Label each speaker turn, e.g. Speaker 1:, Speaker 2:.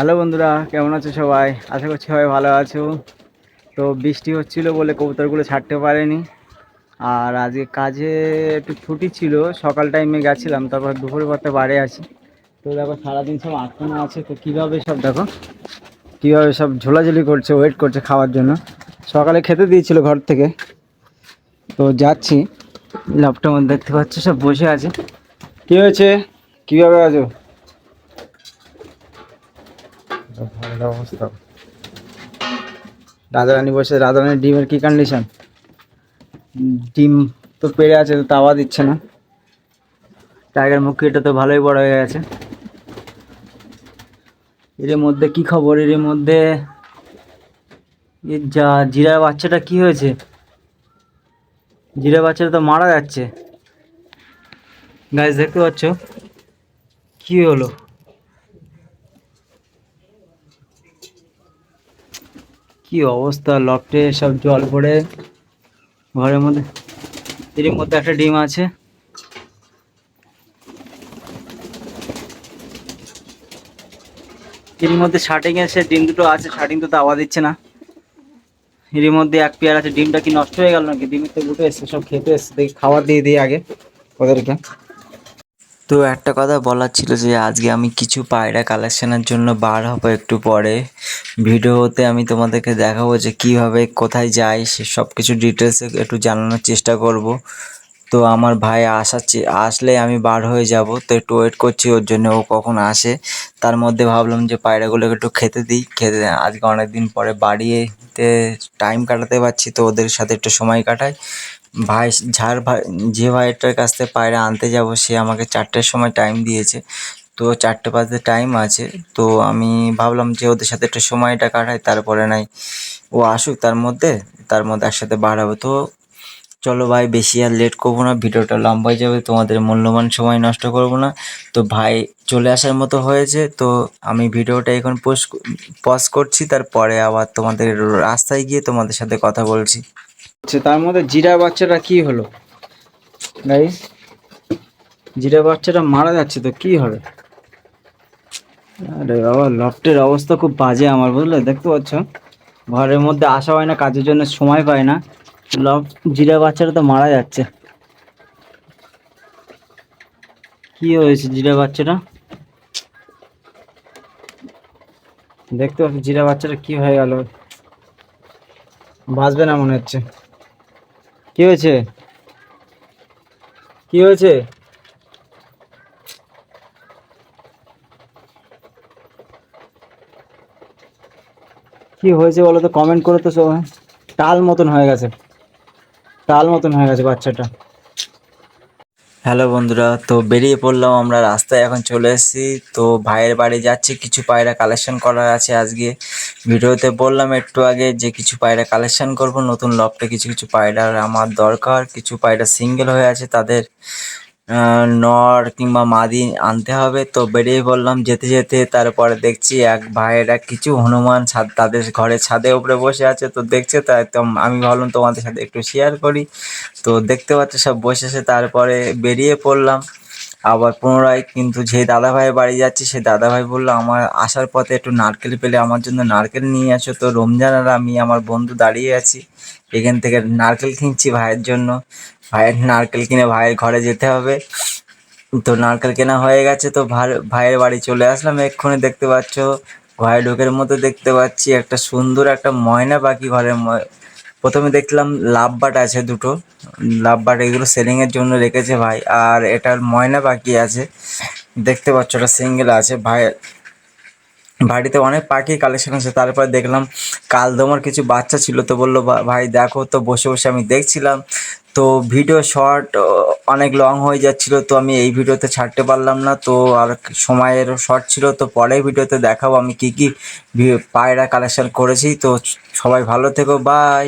Speaker 1: Hello বন্ধুরা, কেমন আছো সবাই? আশা করছি সবাই ভালো আছো। তো বৃষ্টি হচ্ছিল বলে কবুতরগুলো ছাড়তে পারেনি। আর আজকে কাজে একটু ছুটি ছিল, সকাল টাইমে গেছিলাম, তারপর দুপুরের পরতে বাড়ি আছি। তো দেখো, সারাদিন সব আটকানো আছে, তো কীভাবে সব দেখো, কীভাবে সব ঝোলাঝুলি করছে ওয়েট করছে খাওয়ার জন্য। সকালে খেতে দিয়েছিল ঘর থেকে। তো যাচ্ছি ল্যাপটপ দেখতে পাচ্ছ, সব বসে আছে। কী হয়েছে? কীভাবে আছো? ভালো অবস্থা। রাধারানী বসে রাধারানীর ডিমের কি কন্ডিশন ডিম তো পেরে আছে, তো তাওয়া দিচ্ছে না। টাইগার মুখিটা তো ভালোই বড় হয়ে গেছে। এর মধ্যে কি খবর? এর মধ্যে যা জিরা বাচ্চাটা কি হয়েছে? জিরা বাচ্চাটা তো মারা যাচ্ছে। গাছ দেখতে পাচ্ছ? কি হলো? কি অবস্থা? লফটে সব জল পড়ে। ঘরের মধ্যে এর মধ্যে একটা ডিম আছে। এর মধ্যে শার্টিং এসে ডিম দুটো আছে, শার্টিং তো তাওয়া দিচ্ছে না। এর মধ্যে এক পেয়ার আছে, ডিমটা কি নষ্ট হয়ে গেল নাকি? ডিমের তো উঠে এসছে, সব খেতে এসছে। খাবার দিয়ে দিই আগে ওদেরকে।
Speaker 2: তো একটা কথা বলার ছিল যে, আজকে আমি কিছু পায়রা কালেকশনের জন্য বার হব একটু পরে। ভিডিওতে আমি তোমাদেরকে দেখাবো যে কীভাবে কোথায় যাই, সে সব কিছু ডিটেলসে একটু জানানোর চেষ্টা করব। তো আমার ভাই আসাচ্ছে, আসলে আমি বার হয়ে যাব, তো একটু ওয়েট করছি, ওর জন্য ও কখন আসে। তার মধ্যে ভাবলাম যে পায়রাগুলোকে একটু খেতে দিই, খেতে আজকে অনেক দিন পরে বাড়িতে টাইম কাটাতে পারছি, তো ওদের সাথে একটু সময় কাটাই। ভাই, যার ভাই, যে ভাইটার কাছ থেকে পায়রা আনতে যাব, সে আমাকে চারটের সময় টাইম দিয়েছে। তো চারটে বাজতে টাইম আছে। তো আমি ভাবলাম যে ওদের সাথে একটু সময়টা কাটাই, তারপরে নাই। ও আসুক তার মধ্যে তার মধ্যে একসাথে বাড়াবো। তো চলো ভাই, বেশি আর লেট করব না, ভিডিওটা লম্বা হয়ে যাবে, তোমাদের মূল্যবান সময় নষ্ট করব না। তো ভাই, চলে আসার মতো হয়েছে। তো আমি ভিডিওটা এখন পোস্ট পজ করছি, তারপরে আবার তোমাদের রাস্তায় গিয়ে তোমাদের সাথে কথা বলছি।
Speaker 1: তার মধ্যে জিরা বাচ্চাটা কি হলো? গাইস জিরা বাচ্চাটা মারা যাচ্ছে তো কি হবে? আরে বাবা, লফটের অবস্থা খুব বাজে আমার, বুঝলে? দেখতে পাচ্ছ? ঘরের মধ্যে আসা হয় না, কাজের জন্য সময় পায় না। লফ, জিরা বাচ্চাটা তো মারা যাচ্ছে। কি হয়েছে জিরা বাচ্চাটা? দেখতে পাচ্ছি জিরা বাচ্চাটা কি হয়ে গেল? বাঁচবে না মনে হচ্ছে। কি হয়েছে? কি হয়েছে? কি হয়েছে বলো তো কমেন্ট করে তো টাল মতন হয়ে গেছে। টাল মতন হয়ে গেছে বাচ্চাটা।
Speaker 2: হ্যালো বন্ধুরা, তো বেরিয়ে পড়লাম আমরা রাস্তায়, এখন চলে এসেছি। তো ভাইয়ের বাড়ি যাচ্ছি, কিছু পায়রা কালেকশন করার আছে আজকে। ভিডিওতে বললাম একটু আগে যে কিছু পায়রা কালেকশন করব, নতুন লফটে কিছু কিছু পায়রার আমার দরকার, কিছু পায়রা সিঙ্গেল হয়ে আছে, তাদের নর কিংবা মাদি আনতে হবে। তো বেরিয়ে পড়লাম যেতে যেতে তারপরে দেখছি এক ভাইয়েরা কিছু হনুমান ছাদ, তাদের ঘরের ছাদে উপরে বসে আছে। তো দেখছে তাই তো আমি ভাবলাম তোমাদের সাথে একটু শেয়ার করি। তো দেখতে পাচ্ছ সব বসেছে তারপরে বেরিয়ে পড়লাম। আবার পুনরায় কিন্তু যে দাদা ভাইয়ের বাড়ি যাচ্ছি, সে দাদা ভাই বলল, আমার আসার পথে একটু নারকেল পেলে আমার জন্য নারকেল নিয়ে আসো তো। রমজান আর আমি, আমার বন্ধু দাঁড়িয়ে আছি। এখান থেকে নারকেল কিনছি ভাইয়ের জন্য। ভাইয়ের নারকেল কিনে ভাইয়ের ঘরে যেতে হবে। তো নারকেল কেনা হয়ে গেছে তো ভাই- ভাইয়ের বাড়ি চলে আসলাম এক্ষুনি, দেখতে পাচ্ছ। ঘরে ঢোকের মতো দেখতে পাচ্ছি। একটা সুন্দর একটা ময়না পাখি ঘরের প্রথমে দেখলাম লাভ বাট আছে দুটো। লাভ বাট এগুলো সেলিংয়ের জন্য রেখেছে ভাই। আর এটার ময়না পাখি আছে। দেখতে পাচ্ছ এটা সিঙ্গেল আছে। ভাই, বাড়িতে অনেক পাখি কালেকশন আছে। তারপর দেখলাম কালদমার কিছু বাচ্চা ছিল তো বলল "ভা- ভাই, দেখো তো। বসে বসে আমি দেখছিলাম। তো ভিডিও শর্ট অনেক লং হয়ে যাচ্ছিল, তো আমি এই ভিডিওতে ছাড়তে পারলাম না, তো আর সময়ের শর্ট ছিল, তো পরের ভিডিওতে দেখাবো আমি কি কি, পায়রা কালেকশন করেছি, তো সবাই ভালো থেকো বাই